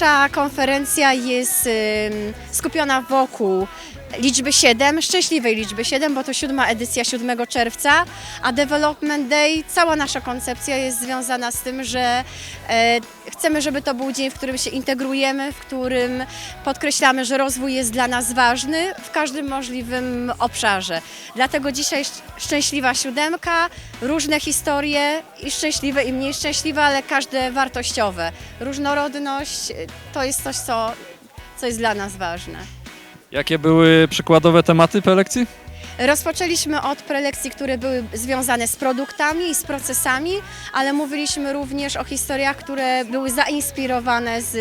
Nasza konferencja jest skupiona wokół liczby 7, szczęśliwej liczby 7, bo to siódma edycja 7 czerwca, a Development Day, cała nasza koncepcja jest związana z tym, że e, chcemy, żeby to był dzień, w którym się integrujemy, w którym podkreślamy, że rozwój jest dla nas ważny w każdym możliwym obszarze. Dlatego dzisiaj szcz- szczęśliwa siódemka, różne historie i szczęśliwe i mniej szczęśliwe, ale każde wartościowe. Różnorodność y, to jest coś, co, co jest dla nas ważne. Jakie były przykładowe tematy prelekcji? Rozpoczęliśmy od prelekcji, które były związane z produktami i z procesami, ale mówiliśmy również o historiach, które były zainspirowane z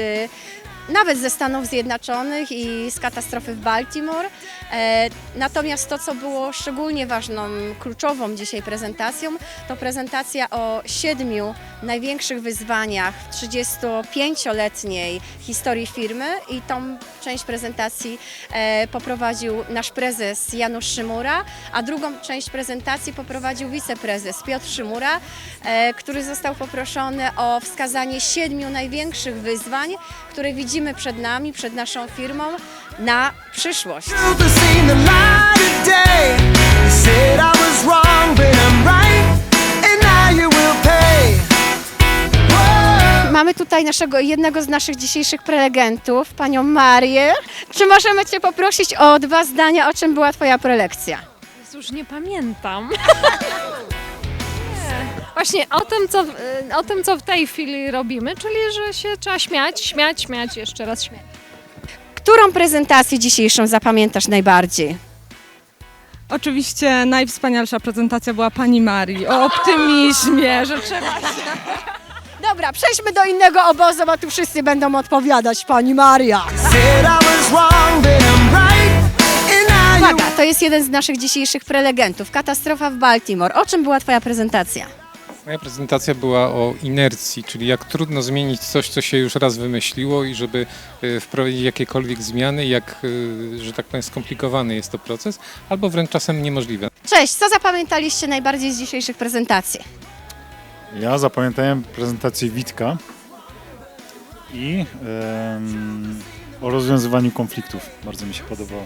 nawet ze Stanów Zjednoczonych i z katastrofy w Baltimore. E, natomiast to, co było szczególnie ważną, kluczową dzisiaj prezentacją, to prezentacja o siedmiu największych wyzwaniach w 35-letniej historii firmy i tą część prezentacji e, poprowadził nasz prezes Janusz Szymura, a drugą część prezentacji poprowadził wiceprezes Piotr Szymura, e, który został poproszony o wskazanie siedmiu największych wyzwań, które widzimy przed nami, przed naszą firmą na przyszłość. Mamy tutaj naszego, jednego z naszych dzisiejszych prelegentów, panią Marię. Czy możemy Cię poprosić o dwa zdania, o czym była Twoja prelekcja? Już nie pamiętam. Nie. Właśnie o tym, co, w- o tym, co w tej chwili robimy, czyli że się trzeba śmiać, śmiać, śmiać, jeszcze raz śmiać. Którą prezentację dzisiejszą zapamiętasz najbardziej? Oczywiście najwspanialsza prezentacja była pani Marii o optymizmie, że trzeba Dobra, przejdźmy do innego obozu, bo tu wszyscy będą odpowiadać, pani Maria. Uwaga, to jest jeden z naszych dzisiejszych prelegentów. Katastrofa w Baltimore. O czym była Twoja prezentacja? Moja prezentacja była o inercji, czyli jak trudno zmienić coś, co się już raz wymyśliło i żeby y, wprowadzić jakiekolwiek zmiany, jak, y, że tak powiem, skomplikowany jest to proces, albo wręcz czasem niemożliwe. Cześć, co zapamiętaliście najbardziej z dzisiejszych prezentacji? Ja zapamiętałem prezentację Witka i em, o rozwiązywaniu konfliktów. Bardzo mi się podobało.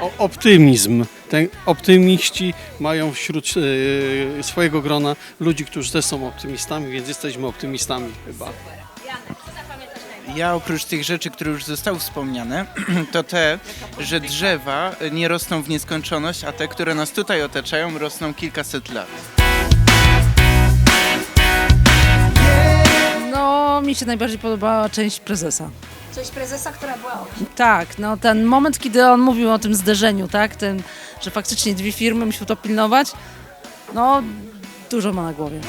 O, optymizm. Ten optymiści mają wśród e, swojego grona ludzi, którzy też są optymistami, więc jesteśmy optymistami chyba. Ja oprócz tych rzeczy, które już zostały wspomniane, to te, że drzewa nie rosną w nieskończoność, a te, które nas tutaj otaczają, rosną kilkaset lat. Mi się najbardziej podobała część prezesa. Cześć prezesa, która była Tak, no ten moment, kiedy on mówił o tym zderzeniu, tak, ten, że faktycznie dwie firmy muszą to pilnować, no dużo ma na głowie.